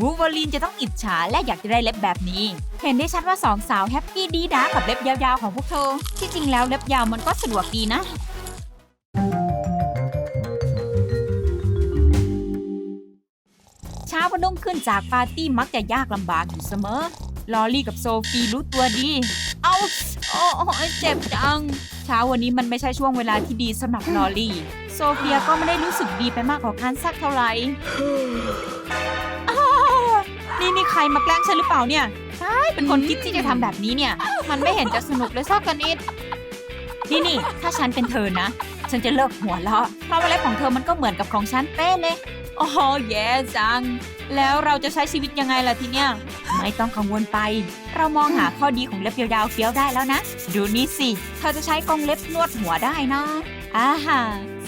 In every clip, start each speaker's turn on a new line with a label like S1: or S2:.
S1: วูเวอรีนจะต้องอิจฉาและอยากจะได้เล็บแบบนี้ เห็นได้ชัดว่าสองสาวแฮปปี้ดีด้ากับเล็บยาวๆของพวกเธอ ที่จริงแล้วเล็บยาวมันก็สะดวกดีนะเช้าวันรุ่งขึ้นจากปาร์ตี้มักจะยากลำบากอยู่เสมอ ลอรี่กับโซฟีรู้ตัวดี เอาโอ้โอ้ยเจ็บจัง เช้าวันนี้มันไม่ใช่ช่วงเวลาที่ดีสำหรับลอรี่ โซเฟียก็ไม่ได้รู้สึกดีไปมากกว่ากันสักเท่าไหร่ นี่นี่ใครมาแกล้งฉันหรือเปล่าเนี่ย ใช่ เป็นคนคิดที่จะทำแบบนี้เนี่ย มันไม่เห็นจะสนุกเลยสักกันนิด นี่นี่ ถ้าฉันเป็นเธอนะ ฉันจะเลิกหัวเราะเพราะว่าเล็บของเธอมันก็เหมือนกับของฉันเป๊ะเลย โอ้โหแย่จัง แล้วเราจะใช้ชีวิตยังไงล่ะทีเนี้ย ไม่ต้องกังวลไป เรามองหาข้อดีของเล็บยาวๆเฟี้ยวได้แล้วนะ ดูนี่สิ เธอจะใช้กรงเล็บนวดหัวได้นะอ่าฮะ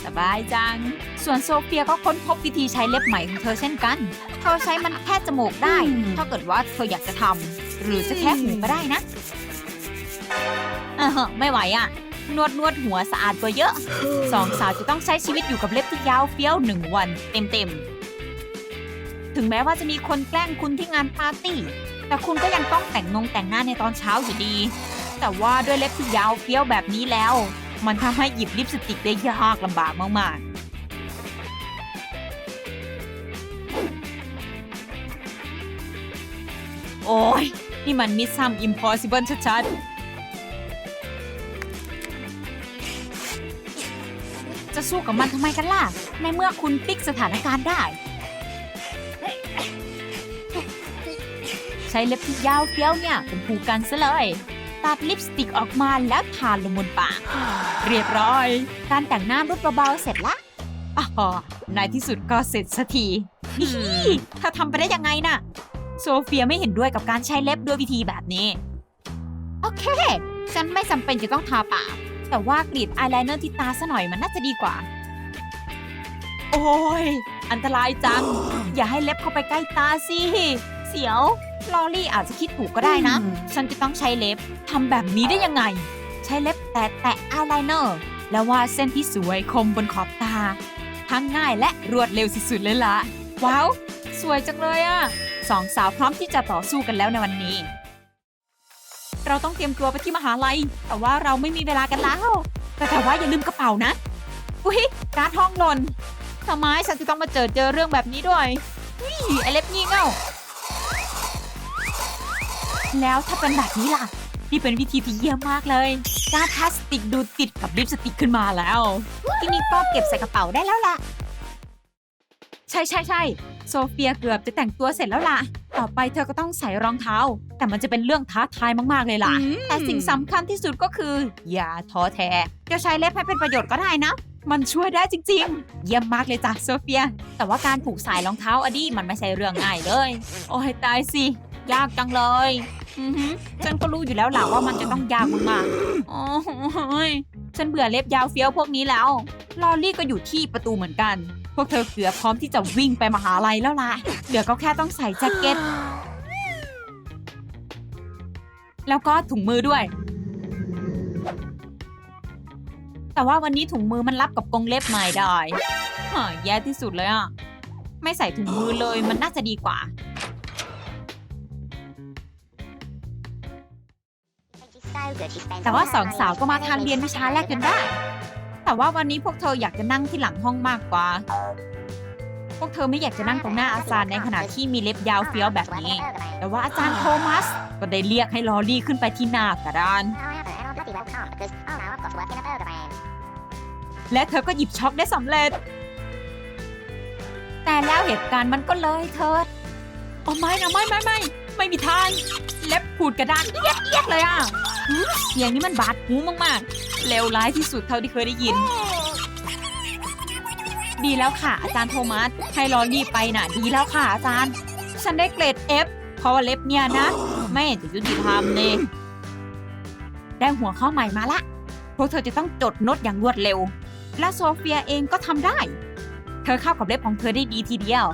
S1: สบายจัง ส่วนโซเฟียก็ค้นพบวิธีใช้เล็บใหม่ของเธอเช่นกัน เธอใช้มันแค่จมูกได้ ถ้าเกิดว่าเธออยากจะทำหรือจะแค่หูก็ได้นะอ่าฮะไม่ไหวอะ นวดนวดหัวสะอาดกว่าเยอะ สองสาวจะต้องใช้ชีวิตอยู่กับเล็บที่ยาวเฟี้ยวหนึ่งวัน เต็มๆ ถึงแม้ว่าจะมีคนแกล้งคุณที่งานปาร์ตี้ แต่คุณก็ยังต้องแต่งนงแต่งหน้าในตอนเช้าอยู่ดี แต่ว่าด้วยเล็บที่ยาวเฟี้ยวแบบนี้แล้ว มันทำให้หยิบลิปสติกได้ยากลำบากมาก ๆโอ้ย นี่มันมิสซัมอิมพอสิเบิลชัดๆ จะสู้กับมันทำไมกันล่ะ ในเมื่อคุณพลิกสถานการณ์ได้ ใช้เล็บที่ยาวเฟี้ยวเนี่ยเป็นผูกกันซะเลย ตัดลิปสติกออกมาแล้วทาลงบนปาก เรียบร้อย การแต่งหน้ารดเบาๆเสร็จละอ๋อในที่สุดก็เสร็จสักทีอีเธอทำไปได้ยังไงน่ะ โซเฟียไม่เห็นด้วยกับการใช้เล็บด้วยวิธีแบบนี้ โอเค ฉันไม่จำเป็นจะต้องทาปาก แต่ว่ากรีดอายไลเนอร์ที่ตาซะหน่อยมันน่าจะดีกว่า โอ้ย อันตรายจัง อย่าให้เล็บเข้าไปใกล้ตาสิ เสียว ลอรี่อาจจะคิดถูกก็ได้นะฉันจะต้องใช้เล็บทำแบบนี้ได้ยังไง ใช้เล็บแตะแตะอายไลเนอร์แล้ววาดเส้นที่สวยคมบนขอบตา ทั้งง่ายและรวดเร็วสุดๆเลยล่ะว้าว สวยจังเลยอะสองสาวพร้อมที่จะต่อสู้กันแล้วในวันนี้ เราต้องเตรียมตัวไปที่มหาลัย แต่ว่าเราไม่มีเวลากันแล้ว แต่แต่ว่าอย่าลืมกระเป๋านะอุ๊ยการดห้องหล่นทำไมฉันจะต้องมาเจอเจอเรื่องแบบนี้ด้วย อุ๊ยไอเล็บงี่เง่า แล้วถ้าเป็นแบบนี้ล่ะ นี่เป็นวิธีที่เยี่ยมมากเลยการดพลาสติกดูดติดกับลิปสติกขึ้นมาแล้ว ที่นี่ก็เก็บใส่กระเป๋าได้แล้วล่ะ ใช่ใช่ใช่โซเฟียเกือบจะแต่งตัวเสร็จแล้วล่ะ ต่อไปเธอก็ต้องใส่รองเท้า แต่มันจะเป็นเรื่องท้าทายมากๆเลยล่ะ แต่สิ่งสำคัญที่สุดก็คือ อย่าท้อแท้จะใช้เล็บให้เป็นประโยชน์ก็ได้นะ มันช่วยได้จริง ๆ เยี่ยมมากเลยจ้ะโซเฟีย แต่ว่าการผูกสายรองเท้าอดีมันไม่ใช่เรื่องง่ายเลย โอ้ยตายสิ ยากจังเลยอือหือฉันก็รู้อยู่แล้วแหละว่ามันจะต้องยากมากๆโอ้ยฉันเบื่อเล็บยาวเฟี้ยวพวกนี้แล้ว ลอรี่ก็อยู่ที่ประตูเหมือนกัน พวกเธอเกือบพร้อมที่จะวิ่งไปมหาลัยแล้วล่ะเดี๋ยวก็แค่ต้องใส่แจ็คเก็ต แล้วก็ถุงมือด้วย แต่ว่าวันนี้ถุงมือมันรับกับกรงเล็บไม่ได้ฮะแย่ที่สุดเลยอะ ไม่ใส่ถุงมือเลยมันน่าจะดีกว่า แต่ว่าสองสาวก็มาทานเรียนวิชาแรกกันได้ แต่ว่าวันนี้พวกเธออยากจะนั่งที่หลังห้องมากกว่า พวกเธอไม่อยากจะนั่งตรงหน้าอาจารย์ในขณะที่มีเล็บยาวเฟี้ยวแบบนี้ แต่ว่าอาจารย์โทมัส ก็ได้เรียกให้ลอรี่ขึ้นไปที่หน้ากระดาน และเธอก็หยิบช็อกได้สำเร็จ แต่แล้วเหตุการณ์มันก็เลยเถิดโอ้ไม่นะไม่ไม่ไม่ไม่มีทาง เล็บขูดกระดานเอียดเอียดเลยอะ เสียงนี้มันบาดหูมากๆ เลวร้ายที่สุดเท่าที่เคยได้ยิน ดีแล้วค่ะ อาจารย์โทมัส ให้ลอรี่ไปน่ะ ดีแล้วค่ะอาจารย์ ฉันได้เกรด F เพราะว่าเล็บเนี่ยนะ ไม่จะยุติธรรมเลยได้หัวข้อใหม่มาละ พวกเธอจะต้องจดโน้ตอย่างรวดเร็ว และโซเฟียเองก็ทำได้ เธอเข้ากับเล็บของเธอได้ดีทีเดียว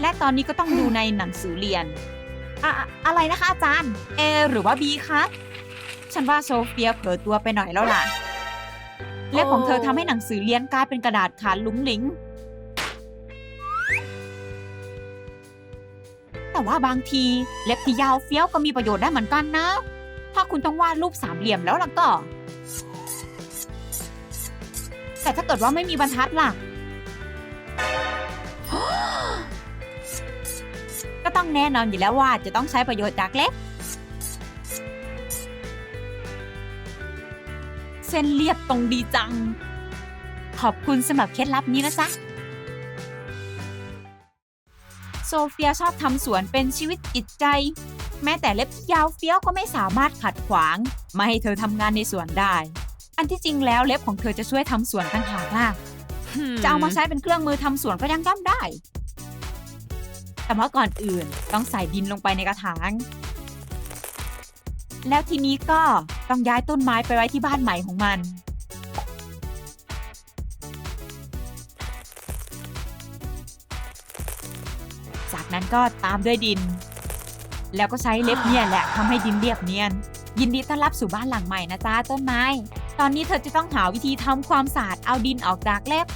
S1: และตอนนี้ก็ต้องดูในหนังสือเรียน อะอะไรนะคะอาจารย์ A หรือว่า B คะ ฉันว่าโซเฟียเผลอตัวไปหน่อยแล้วล่ะ เล็บของเธอทำให้หนังสือเรียนกลายเป็นกระดาษขาดลุงลิง แต่ว่าบางทีเล็บที่ยาวเฟี้ยวก็มีประโยชน์ได้เหมือนกันนะ ถ้าคุณต้องวาดรูปสามเหลี่ยมแล้วล่ะก็ แต่ถ้าเกิดว่าไม่มีบรรทัดล่ะ ก็ต้องแน่นอนอยู่แล้วว่าจะต้องใช้ประโยชน์จากเล็บ เส้นเรียบตรงดีจัง ขอบคุณสำหรับเคล็ดลับนี้นะจ๊ะโซเฟียชอบทำสวนเป็นชีวิตจิตใจ แม้แต่เล็บยาวเฟี้ยวก็ไม่สามารถขัดขวาง ไม่ให้เธอทำงานในสวนได้ อันที่จริงแล้วเล็บของเธอจะช่วยทำสวนต่างหากล่ะจะเอามาใช้เป็นเครื่องมือทำสวนก็ยังย่อมได้ แต่ว่าก่อนอื่นต้องใส่ดินลงไปในกระถาง แล้วทีนี้ก็ต้องย้ายต้นไม้ไปไว้ที่บ้านใหม่ของมัน จากนั้นก็ตามด้วยดิน แล้วก็ใช้เล็บเนี่ยแหละทำให้ดินเรียบเนียน ยินดีต้อนรับสู่บ้านหลังใหม่นะจ๊ะต้นไม้ ตอนนี้เธอจะต้องหาวิธีทำความสะอาดเอาดินออกจากเล็บ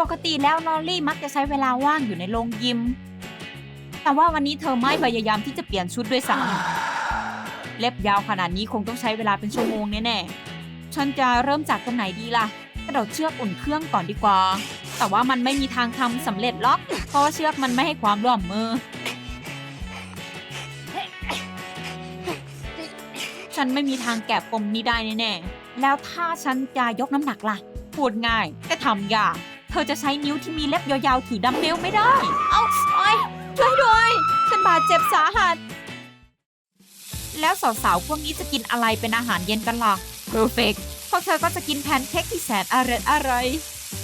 S1: ปกติแล้วลอรี่มักจะใช้เวลาว่างอยู่ในโรงยิม แต่ว่าวันนี้เธอไม่พยายามที่จะเปลี่ยนชุดด้วยซ้ำเล็บยาวขนาดนี้คงต้องใช้เวลาเป็นชั่วโมงแน่ๆ ฉันจะเริ่มจากตรงไหนดีล่ะ กระโดดเชือกอุ่นเครื่องก่อนดีกว่า แต่ว่ามันไม่มีทางทำสำเร็จหรอก เพราะว่าเชือกมันไม่ให้ความร่วมมือ ฉันไม่มีทางแกะปมนี้ได้แน่ๆ แล้วถ้าฉันจะยกน้ำหนักล่ะ พูดง่ายแต่ทำยาก เธอจะใช้นิ้วที่มีเล็บยาวๆถือดัมเบลไม่ได้ ด้วยฉันบาดเจ็บสาหัส แล้วสาวๆพวกนี้จะกินอะไรเป็นอาหารเย็นกันล่ะ perfect พวกเธอก็จะกินแพนเค้กที่แสนอร่อยอร่อย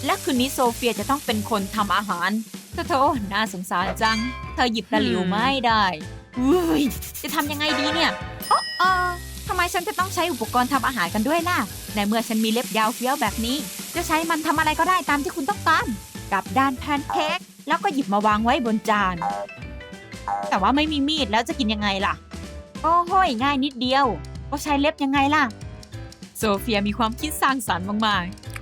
S1: และคืนนี้โซเฟียจะต้องเป็นคนทำอาหารโธ่โธ่น่าสงสารจัง เธอหยิบตะหลิวไม่ได้อุ้ยจะทำยังไงดีเนี่ยโอ้เออทำไมฉันจะต้องใช้อุปกรณ์ทำอาหารกันด้วยล่ะ ในเมื่อฉันมีเล็บยาวเฟี้ยวแบบนี้ จะใช้มันทำอะไรก็ได้ตามที่คุณต้องการกลับด้านแพนเค้กแล้วก็หยิบมาวางไว้บนจาน แต่ว่าไม่มีมีดแล้วจะกินยังไงล่ะ โอ้โห้ยง่ายนิดเดียวก็ใช้เล็บยังไงล่ะ โซเฟียมีความคิดสร้างสรรค์มากๆ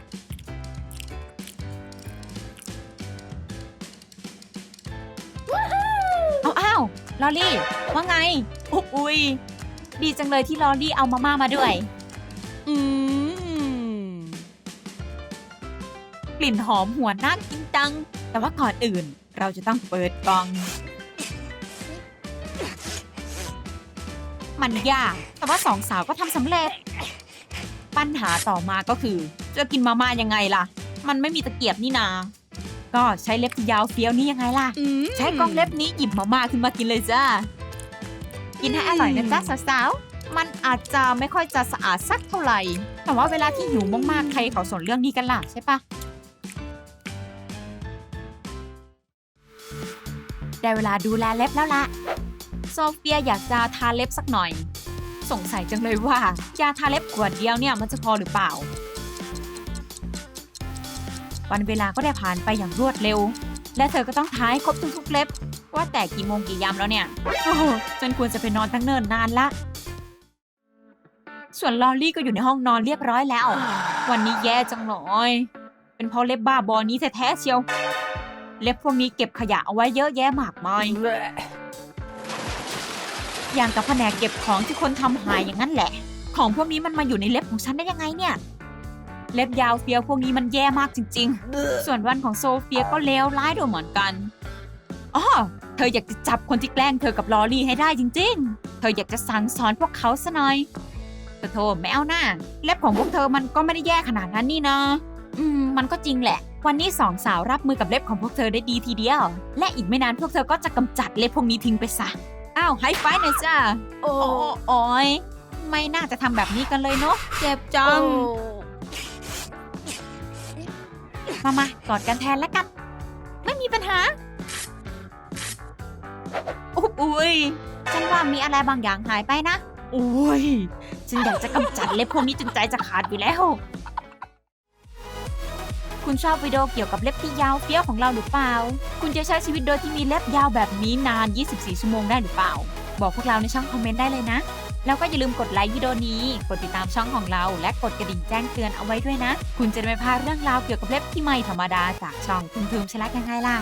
S1: เอาอ้าวลอรี่ ว่าไง อุ๊บอุยดีจังเลยที่ลอรี่เอามาม่ามาด้วย อืม กลิ่นหอมหัวน่ากินจัง แต่ว่าก่อนอื่นเราจะต้องเปิดกล่อง มันยาก แต่ว่าสองสาวก็ทำสำเร็จ ปัญหาต่อมาก็คือ จะกินมาม่ายังไงล่ะ มันไม่มีตะเกียบนี่นา ก็ใช้เล็บที่ยาวเฟี้ยวนี่ยังไงล่ะ ใช้กล้องเล็บนี้หยิบมาม่าขึ้นมากินเลยจ้า กินให้อร่อยนะจ๊ะสาวๆ มันอาจจะไม่ค่อยจะสะอาดสักเท่าไหร่ แต่ว่าเวลาที่หิวมากๆ ใครเขาสนเรื่องนี้กันล่ะใช่ปะได้เวลาดูแลเล็บแล้วล่ะ โซเฟียอยากจะทาเล็บสักหน่อย สงสัยจังเลยว่ายาทาเล็บขวดเดียวเนี่ยมันจะพอหรือเปล่า วันเวลาก็ได้ผ่านไปอย่างรวดเร็ว และเธอก็ต้องทาให้ครบทุกๆเล็บ ว่าแต่กี่โมงกี่ยามแล้วเนี่ยโอ้โหฉันควรจะไปนอนตั้งเนิ่นนานละส่วนลอรี่ก็อยู่ในห้องนอนเรียบร้อยแล้ว วันนี้แย่จังเลยเป็นเพราะเล็บบ้าบอนี้แท้ๆเชียว เล็บพวกนี้เก็บขยะเอาไว้เยอะแยะมากมาย อย่างกับแผนกเก็บของที่คนทำหายอย่างนั้นแหละ ของพวกนี้มันมาอยู่ในเล็บของฉันได้ยังไงเนี่ย เล็บยาวเฟียวพวกนี้มันแย่มากจริง ๆ ส่วนวันของโซเฟียก็เลวร้ายด้วยเหมือนกันอ๋อเธออยากจะจับคนที่แกล้งเธอกับลอรี่ให้ได้จริง ๆ เธออยากจะสั่งสอนพวกเขาซะหน่อยแต่โทษไม่เอาหน้าเล็บของพวกเธอมันก็ไม่ได้แย่ขนาดนั้นนี่นะอืม มันก็จริงแหละ วันนี้สองสาวรับมือกับเล็บของพวกเธอได้ดีทีเดียว และอีกไม่นานพวกเธอก็จะกำจัดเล็บพวกนี้ทิ้งไปซะ อ้าวไฮไฟว์หน่อยจ้าโอ้โอ้ยไม่น่าจะทำแบบนี้กันเลยเนาะเจ็บจัง มามากอดกันแทนแล้วกัน ไม่มีปัญหาอุ๊บอุ้ยฉันว่ามีอะไรบางอย่างหายไปนะโอ้ยฉันอยากจะกำจัดเล็บพวกนี้จนใจจะขาดอยู่แล้ว คุณชอบวิดีโอเกี่ยวกับเล็บที่ยาวเฟี้ยวของเราหรือเปล่า คุณจะใช้ชีวิตโดยที่มีเล็บยาวแบบนี้นาน 24 ชั่วโมงได้หรือเปล่า บอกพวกเราในช่องคอมเมนต์ได้เลยนะ แล้วก็อย่าลืมกดไลค์วิดีโอนี้ กดติดตามช่องของเรา และกดกระดิ่งแจ้งเตือนเอาไว้ด้วยนะ คุณจะได้ไม่พลาดเรื่องราวเกี่ยวกับเล็บที่ไม่ธรรมดาจากช่องคุณภูมิชลักยังไงล่ะ